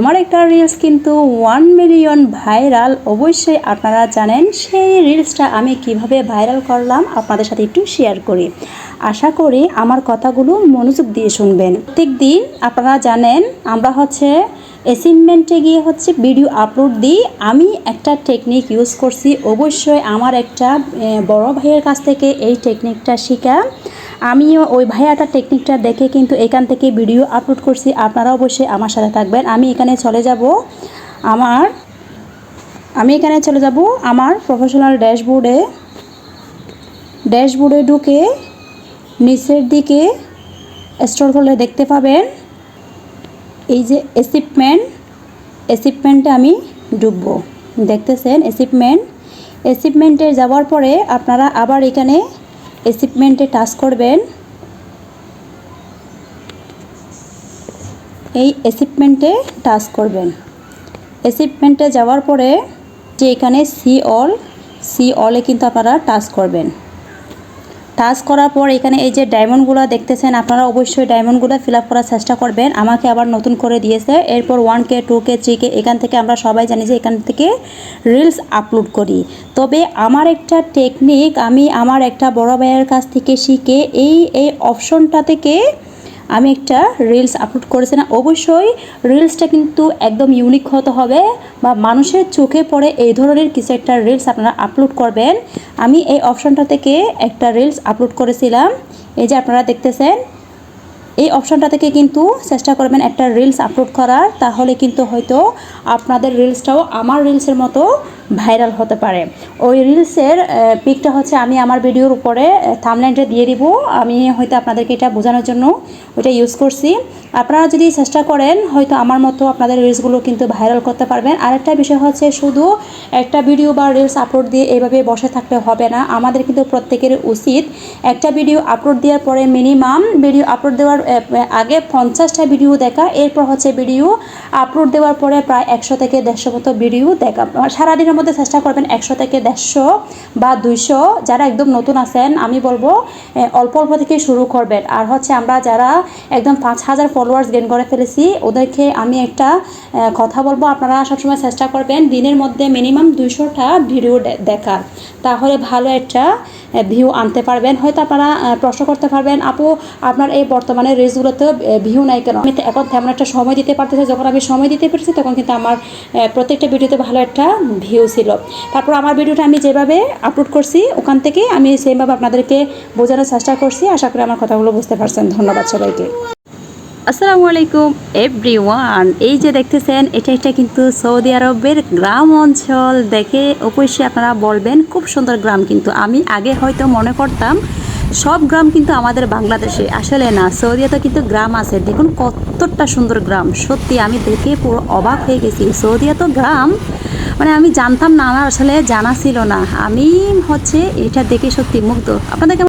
আমার একটা রিলস কিন্তু ওয়ান মিলিয়ন ভাইরাল অবশ্যই আপনারা জানেন সেই রিলসটা আমি কীভাবে ভাইরাল করলাম আপনাদের সাথে একটু শেয়ার করি। আশা করি আমার কথাগুলো মনোযোগ দিয়ে শুনবেন। প্রত্যেক দিন আপনারা জানেন, আমরা হচ্ছে অ্যাসাইনমেন্টে গিয়ে হচ্ছে ভিডিও আপলোড দিই। আমি একটা টেকনিক ইউজ করছি। অবশ্যই আমার একটা বড় ভাইয়ের কাছ থেকে এই টেকনিকটা শেখা। আমিও ওই ভাইয়াটার টেকনিকটা দেখে কিন্তু এখান থেকে ভিডিও আপলোড করছি। আপনারা অবশ্যই আমার সাথে থাকবেন। আমি এখানে চলে যাব আমার, আমি এখানে চলে যাব আমার প্রফেশনাল ড্যাশবোর্ডে ড্যাশবোর্ডে ঢুকে নিচের দিকে স্টোর করলে দেখতে পাবেন। এই যে অ্যাসিপমেন্ট অ্যাসিপমেন্টে আমি ঢুকবো। দেখতেছেন অ্যাসিপমেন্ট অ্যাসিপমেন্টে যাওয়ার পরে আপনারা আবার এখানে অ্যাসিপমেন্টে টাচ করবেন। এই এসিপমেন্টে টাচ করবেন। এসিপমেন্টে যাওয়ার পরে যে এখানে সি অল সি অলে কিন্তু আপনারা টাচ করবেন। টাচ করার পর এখানে এই যে ডায়মন্ডগুলো দেখতেছেন, আপনারা অবশ্যই ডায়মন্ডগুলো ফিল করার চেষ্টা করবেন। আমাকে আবার নতুন করে দিয়েছে। এরপর ওয়ান কে টু কে থ্রি কে এখান থেকে আমরা সবাই জানি যে এখান থেকে রিলস আপলোড করি। তবে আমার একটা টেকনিক আমি আমার একটা বড় ভাইয়ের কাছ থেকে শিখে এই এই অপশনটা থেকে আমি একটা রিলস আপলোড করেছিলাম অবশ্যই রিলসটা কিন্তু একদম ইউনিক হতে হবে বা মানুষের চোখে পড়ে এই ধরনের কিছু একটা রিলস আপনারা আপলোড করবেন। আমি এই অপশনটা থেকে একটা রিলস আপলোড করেছিলাম, এই যে আপনারা দেখতেছেন, এই অপশনটা থেকে কিন্তু চেষ্টা করবেন একটা রিলস আপলোড করার, তাহলে কিন্তু হয়তো আপনাদের রিলসটাও আমার রিলসের মতো ভাইরাল হতে পারে। ওই রিলসের পিকটা হচ্ছে আমি আমার ভিডিওর উপরে থামলাইনটা দিয়ে দিব। আমি হয়তো আপনাদেরকে এটা বোঝানোর জন্য ওইটা ইউজ করছি। আপনারা যদি চেষ্টা করেন, হয়তো আমার মতো আপনাদের রিলসগুলো কিন্তু ভাইরাল করতে পারবেন। আরেকটা বিষয় হচ্ছে শুধু একটা ভিডিও বা রিলস আপলোড দিয়ে এভাবে বসে থাকলে হবে না। আমাদের কিন্তু প্রত্যেকের উচিত একটা ভিডিও আপলোড দেওয়ার পরে মিনিমাম ভিডিও আপলোড দেওয়ার আগে পঞ্চাশটা ভিডিও দেখা, এরপর হচ্ছে ভিডিও আপলোড দেওয়ার পরে প্রায় একশো থেকে দেড়শো মতো ভিডিও দেখা। সারাদিনের মধ্যে চেষ্টা করবেন একশো থেকে দেড়শো বা দুইশো। যারা একদম নতুন আছেন, আমি বলব অল্প অল্প থেকে শুরু করবেন। আর হচ্ছে আমরা যারা একদম পাঁচ হাজার ফলোয়ার্স গেন করে ফেলেছি, ওদেরকে আমি একটা কথা বলব। আপনারা সবসময় চেষ্টা করবেন দিনের মধ্যে মিনিমাম দুইশোটা ভিডিও দেখার। তাহলে ভালো একটা ভিউ আনতে পারবেন। হয়তো আপনারা প্রশ্ন করতে পারবেন, আপু, আপনার এই বর্তমানে রিলসগুলোতে ভিউ নাই কেন? আমি এখন তেমন একটা সময় দিতে পারতেছি যখন আমি সময় দিতে পেরেছি, তখন কিন্তু আমার প্রত্যেকটা ভিডিওতে ভালো একটা ভিউ ছিল। তারপর আমার ভিডিওটা আমি যেভাবে আপলোড করছি, ওখান থেকে আমি সেইভাবে আপনাদেরকে বোঝানোর চেষ্টা করছি। আশা করি আমার কথাগুলো বুঝতে পারছেন। ধন্যবাদ সবাইকে। আসসালামু আলাইকুম এভরিওয়ান এই যে দেখতেছেন, এটা একটা কিন্তু সৌদি আরবের গ্রাম অঞ্চল। দেখে অবশ্যই আপনারা বলবেন, খুব সুন্দর গ্রাম কিন্তু। আমি আগে হয়তো মনে করতাম, সব গ্রাম কিন্তু আমাদের বাংলাদেশে। আসলে না, সৌদিয়াতে কিন্তু গ্রাম আছে। দেখুন কতটা সুন্দর গ্রাম। সত্যি, আমি দেখে পুরো অবাক হয়ে গেছি। সৌদিয়া তো গ্রাম মানে আমি জানতাম না, আমার আসলে জানা ছিল না। আমি হচ্ছে এটা দেখে সত্যি মুগ্ধ। আপনাদেরকে